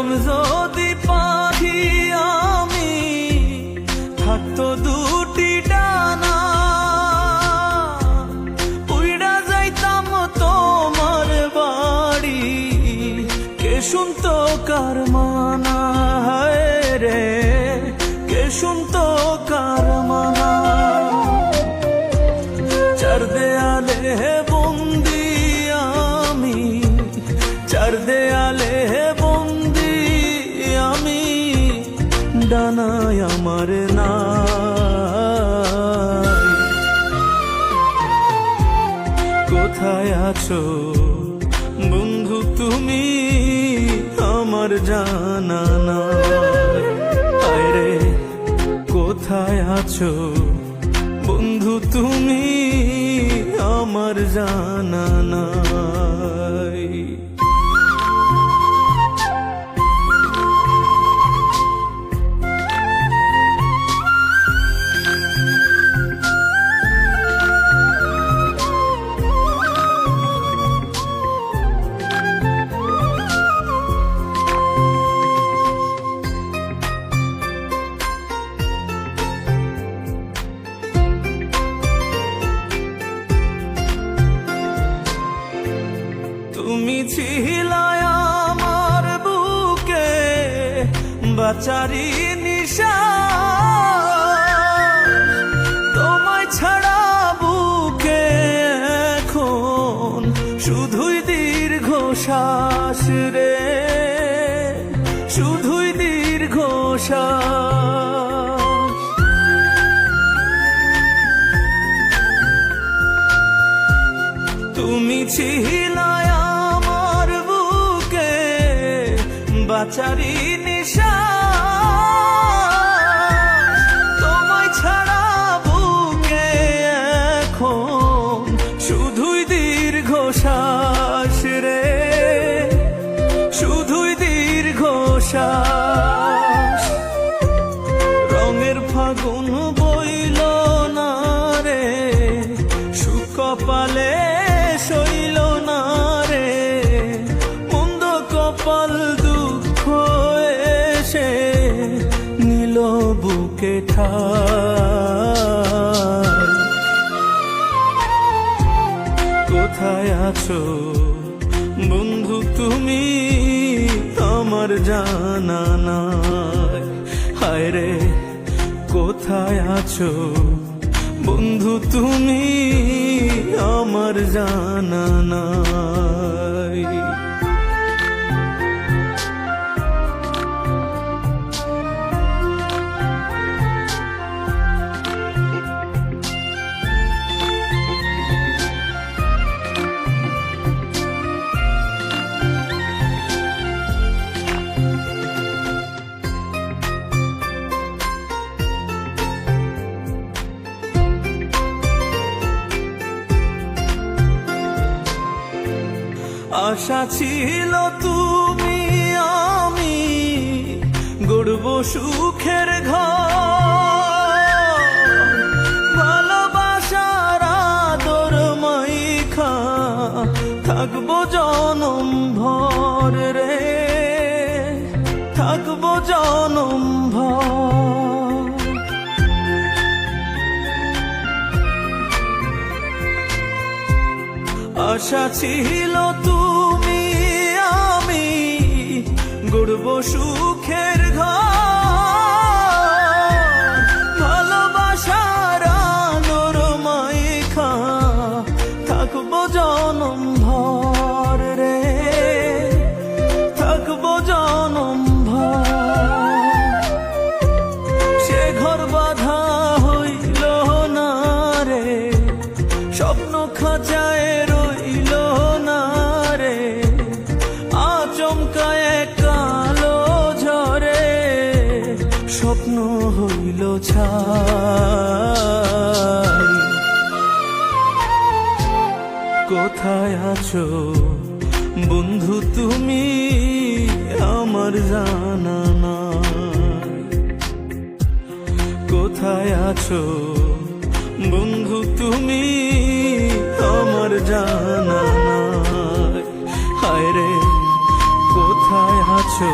হইতাম যদি পাখি আমি, থাকতো দুটি ডানা। উইড়া যাইতাম তোমার বাড়ি, কে শুনতো কার মানা রে, কে শুনতো কার মানা। চার দেয়ালে বন্দি আমি চার দেয়ালে ডানায় আমার না কোথায় আছো? বন্ধু, তুমি আমার জানা না রে কোথায় আছো? বন্ধু, তুমি আমার জানা নাই। তুমি ছিলাই আমার বুকে বাচারি নিশা। তোমায় ছাড়া বুকে এখন শুধুই দীর্ঘ শ্বাস রে, শুধুই দীর্ঘ তুমি ছিলাই বাচারি নিশা। তোমায় ছাড়া বুকে এখন শুধুই দীর্ঘ শ্বাস রে। শুধুই দীর্ঘ শ্বাস রঙের ফাগুন বইল না রে, সুকপালে বুকে ঠাই কোথায় আছো? বন্ধু, তুমি আমার জানা নাই। হায় রে, কোথায় আছো? বন্ধু, তুমি আমার জানা নাই। আশা ছিল তুমি আমি গড়ব সুখের ঘর। ভালোবাসার আদর মাইখা থাকব জনম ভর রে। থাকব জনম আশা ছিল তুমি সুখের ঘর ভালোবাসার আলোর মাইখা থাকব জনম ছাই। কোথায় আছো? বন্ধু, তুমি আমার জানা নাই। কোথায় আছো? বন্ধু, তুমি আমার জানা নাই। হায় রে, কোথায় আছো?